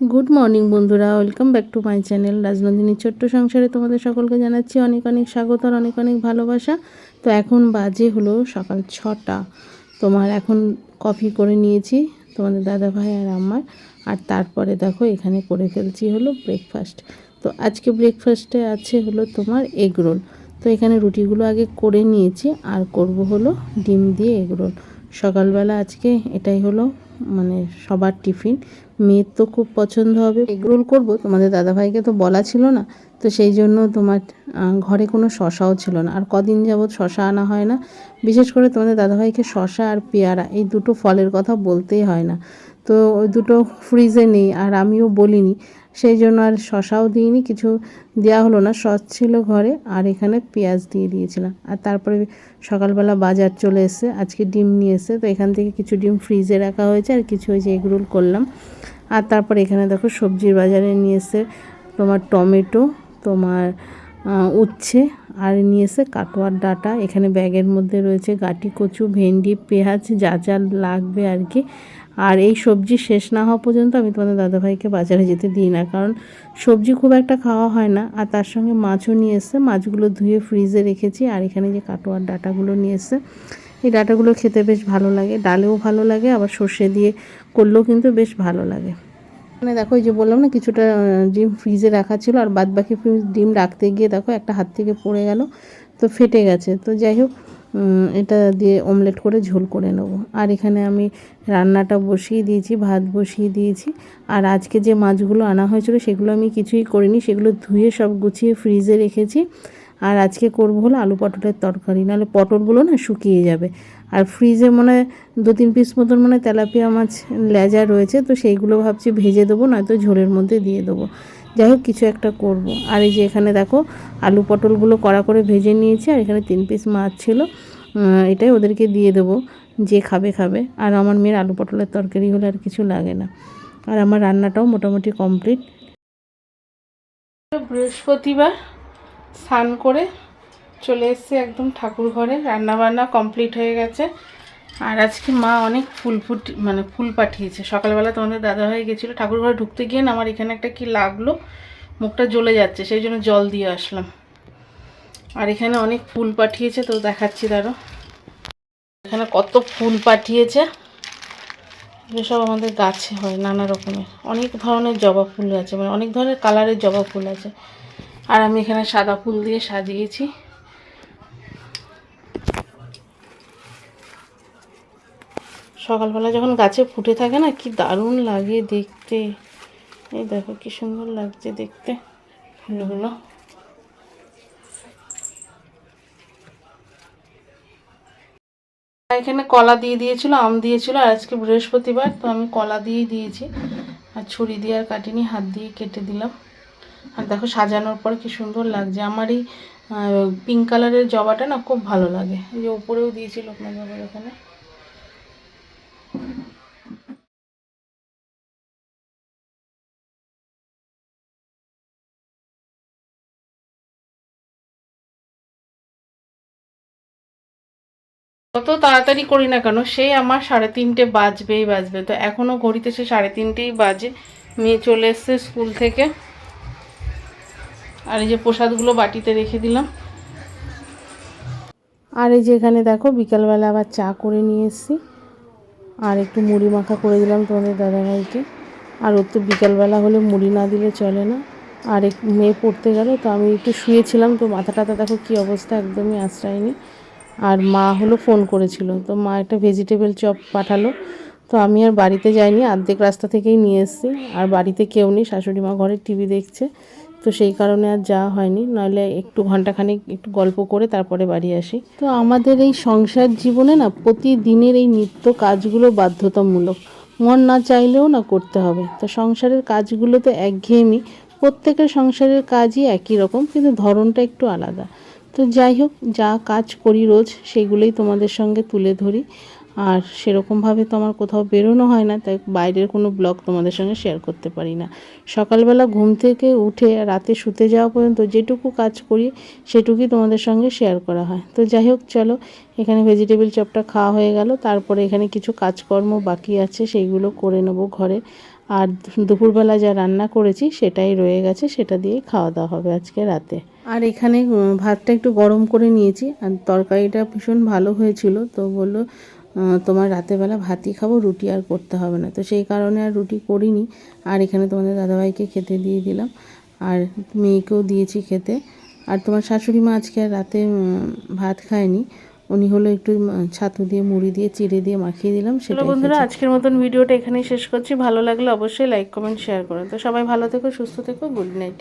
Good morning বন্ধুরা। Welcome back to my channel রাজনন্দিনীর ছোট্ট সংসারে তোমাদের সকলকে জানাচ্ছি অনেক অনেক স্বাগত আর অনেক অনেক ভালোবাসা। তো এখন বাজে হলো সকাল ছটা। তোমার এখন কফি করে নিয়েছি, তোমাদের দাদা ভাই আর আমার। আর তারপরে দেখো, এখানে করে ফেলছি হলো ব্রেকফাস্ট তো আজকে ব্রেকফাস্টে আছে হলো তোমার এগ রোল তো এখানে রুটিগুলো আগে করে নিয়েছি, আর করব হলো ডিম দিয়ে এগ রোল সকালবেলা আজকে এটাই হলো মানে সবার টিফিন। মেয়ের তো খুব পছন্দ হবে। এগরোল করব, তোমাদের দাদাভাইকে তো বলা ছিল না, তো সেই জন্য তোমার ঘরে কোনো শশাও ছিল না। আর কদিন যাবৎ শশা আনা হয় না। বিশেষ করে তোমাদের দাদাভাইকে শশা আর পেয়ারা, এই দুটো ফলের কথা বলতেই হয় না। তো ওই দুটো ফ্রিজে নেই, আর আমিও বলিনি। সেই জন্য আর শশাও দিইনি, কিছু দেওয়া হলো না। সস ছিল ঘরে, আর এখানে পেঁয়াজ দিয়ে দিয়েছিলাম। আর তারপরে সকালবেলা বাজার চলে এসে আজকে ডিম নিয়ে এসে তো এখান থেকে কিছু ডিম ফ্রিজে রাখা হয়েছে, আর কিছু হয়েছে এগরোল করলাম। আর তারপর এখানে দেখো সবজির বাজারে নিয়ে এসে তোমার টমেটো, তোমার উচ্ছে, আর নিয়ে এসে কাটোয়ার ডাটা। এখানে ব্যাগের মধ্যে রয়েছে গাটি, কচু, ভেন্ডি, পেঁয়াজ, যা যা লাগবে আর কি। আর এই সবজি শেষ না হওয়া পর্যন্ত আমি তোমাদের দাদাভাইকে বাজারে যেতে দিই না। কারণ সবজি খুব একটা খাওয়া হয় না। আর তার সঙ্গে মাছও নিয়ে এসে মাছগুলো ধুয়ে ফ্রিজে রেখেছি। আর এখানে যে কাটোয়ার ডাটাগুলো নিয়ে এসে এই ডাটাগুলো খেতে বেশ ভালো লাগে। ডালেও ভালো লাগে, আবার সর্ষে দিয়ে করলেও কিন্তু বেশ ভালো লাগে। মানে দেখো, এই যে বললাম না, কিছুটা ডিম ফ্রিজে রাখা ছিল। আর বাদ বাকি ডিম রাখতে গিয়ে দেখো, একটা হাত থেকে পড়ে গেল, তো ফেটে গেছে। তো যাই হোক এটা দিয়ে অমলেট করে ঝোল করে নেব। আর এখানে আমি রান্নাটা বসিয়ে দিয়েছি, ভাত বসিয়ে দিয়েছি। আর আজকে যে মাছগুলো আনা হয়েছিল সেগুলো আমি কিছুই করিনি, সেগুলো ধুয়ে সব গুছিয়ে ফ্রিজে রেখেছি। আর আজকে করব হলো আলু পটলের তরকারি, নাহলে পটলগুলো না শুকিয়ে যাবে। আর ফ্রিজে মনে হয় দু তিন পিস মতন মনে তেলাপিয়া মাছ লেজা রয়েছে, তো সেইগুলো ভাবছি ভেজে দেবো, নয়তো ঝোলের মধ্যে দিয়ে দেবো। যাই হোক, কিছু একটা করব। আর এই যে এখানে দেখো, আলু পটলগুলো কড়া করে ভেজে নিয়েছি, আর এখানে তিন পিস মাছ ছিল। এটাই ওদেরকে দিয়ে দেবো, যে খাবে খাবে। আর আমার মেয়ের আলু পটলের তরকারি হলে আর কিছু লাগে না। আর আমার রান্নাটাও মোটামুটি কমপ্লিট বৃহস্পতিবার স্নান করে চলে এসেছি একদম ঠাকুর ঘরে। রান্না বান্না কমপ্লিট হয়ে গেছে। আর আজকে মা অনেক ফুল ফুট মানে ফুল পাঠিয়েছে। সকালবেলা তোমাদের দাদা হয়ে গেছিল, ঠাকুর ঘরে ঢুকতে গিয়ে না আমার এখানে একটা কি লাগল, মুখটা জ্বলে যাচ্ছে, সেই জন্য জল দিয়ে আসলাম। আর এখানে অনেক ফুল পাঠিয়েছে, তো দেখাচ্ছি দাঁড়ো এখানে কত ফুল পাঠিয়েছে। যেসব আমাদের গাছে হয় নানা রকমের। অনেক ধরনের জবা ফুল আছে মানে অনেক ধরনের কালারের জবা ফুল আছে। আর আমি এখানে সাদা ফুল দিয়ে সাজিয়েছি। সকালবেলা যখন গাছে ফুটে থাকে না, কি দারুণ লাগে দেখতে। এই দেখো কি সুন্দর লাগছে দেখতে। ফুলগুলো। এখানে কলা দিয়ে দিয়েছিল, আম দিয়েছিল, আর আজকে বৃহস্পতিবার, তো আমি কলা দিয়েই দিয়েছি। আর ছুরি দিয়ে আর কাটিনি, হাত দিয়ে কেটে দিলাম। আর দেখো সাজানোর পর কি সুন্দর লাগছে। আমার এই পিঙ্ক কালারের জবাটা না খুব ভালো লাগে। এই যে উপরেও দিয়েছিল লোকনাথ বাবার এখানে। যত তাড়াতাড়ি করি না কেন? সেই আমার সাড়ে তিনটে বাজবেই বাজবে। তো এখনও ঘড়িতে সে সাড়ে তিনটেই বাজে। মেয়ে চলে এসছে স্কুল থেকে। আর এই যে প্রসাদগুলো বাটিতে রেখে দিলাম। আর এই যে এখানে দেখো, বিকালবেলা আবার চা করে নিয়ে এসেছি। আর একটু মুড়ি মাখা করে দিলাম তোমাদের দাদাভাইকে। আর ওর তো বিকালবেলা হলে মুড়ি না দিলে চলে না। আর এক মেয়ে পড়তে গেল, তো আমি একটু শুয়েছিলাম, তো মাথা টাথা দেখো কী অবস্থা, একদমই আশ্রয়নি আর মা হলো ফোন করেছিল। তো মা একটা ভেজিটেবল চপ পাঠালো। তো আমি আর বাড়িতে যাইনি অর্ধেক রাস্তা থেকেই নিয়ে এসেছি। আর বাড়িতে কেউ নেই, শাশুড়ি মা ঘরে টিভি দেখছে। তো সেই কারণে আর যাওয়া হয়নি, নইলে একটু ঘন্টাখানেক একটু গল্প করে তারপরে বাড়ি আসি। তো আমাদের এই সংসার জীবনে না প্রতিদিনের এই নিত্য কাজগুলো বাধ্যতামূলক। মন না চাইলেও না করতে হবে। তো সংসারের কাজগুলো তো একঘেয়েমি, প্রত্যেকের সংসারের কাজই একই রকম, কিন্তু ধরনটা একটু আলাদা। তো যাই হোক, যা কাজ করি রোজ, সেগুলোই তোমাদের সঙ্গে তুলে ধরি। আর সেরকমভাবে তো আমার কোথাও বেরোনো হয় না, তাই বাইরের কোনো ব্লগ তোমাদের সঙ্গে শেয়ার করতে পারি না। সকালবেলা ঘুম থেকে উঠে রাতে শুতে যাওয়া পর্যন্ত যেটুকু কাজ করি, সেটুকুই তোমাদের সঙ্গে শেয়ার করা হয়। তো যাই হোক, চলো, এখানে ভেজিটেবিল চপটা খাওয়া হয়ে গেল। তারপরে এখানে কিছু কাজকর্ম বাকি আছে, সেইগুলো করে নেব ঘরে। আর দুপুরবেলা যা রান্না করেছি সেটাই রয়ে গেছে, সেটা দিয়েই খাওয়া দাওয়া হবে আজকে রাতে। আর এখানে ভাতটা একটু গরম করে নিয়েছি, আর তরকারিটা ভীষণ ভালো হয়েছিল, তো বলল তোমার রাতেরবেলা ভাতই খাব, রুটি আর করতে হবে না। তো সেই কারণে আর রুটি করিনি, আর এখানে তোমাদের দাদাভাইকে খেতে দিয়ে দিলাম, আর মেয়েকেও দিয়েছি খেতে। আর তোমার শাশুড়ি মা আজকে রাতে ভাত খায়নি উনি হলো একটু ছাতু দিয়ে মুড়ি দিয়ে চিড়ে দিয়ে মাখিয়ে দিলাম সেটা বন্ধুরা আজকের মতন ভিডিওটা এখানেই শেষ করছি। ভালো লাগলে অবশ্যই লাইক কমেন্ট শেয়ার করুন তো সবাই ভালো থেকো সুস্থ থেকো গুড নাইট